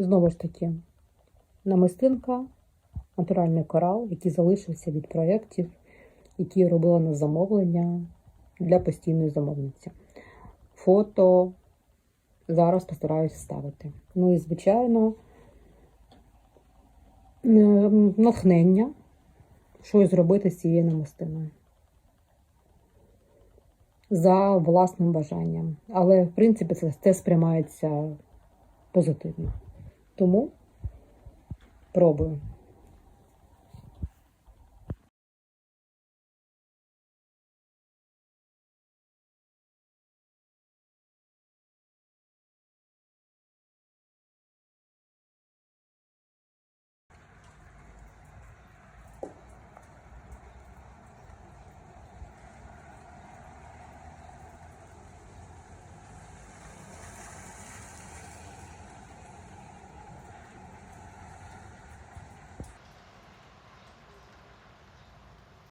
Знову ж таки, намистинка, натуральний корал, який залишився від проєктів, які я робила на замовлення для постійної замовниці. Фото зараз постараюсь вставити. Ну і, звичайно, е, натхнення, щось зробити з цією намистиною. За власним бажанням. Але, в принципі, це, це сприймається позитивно. Тому пробую.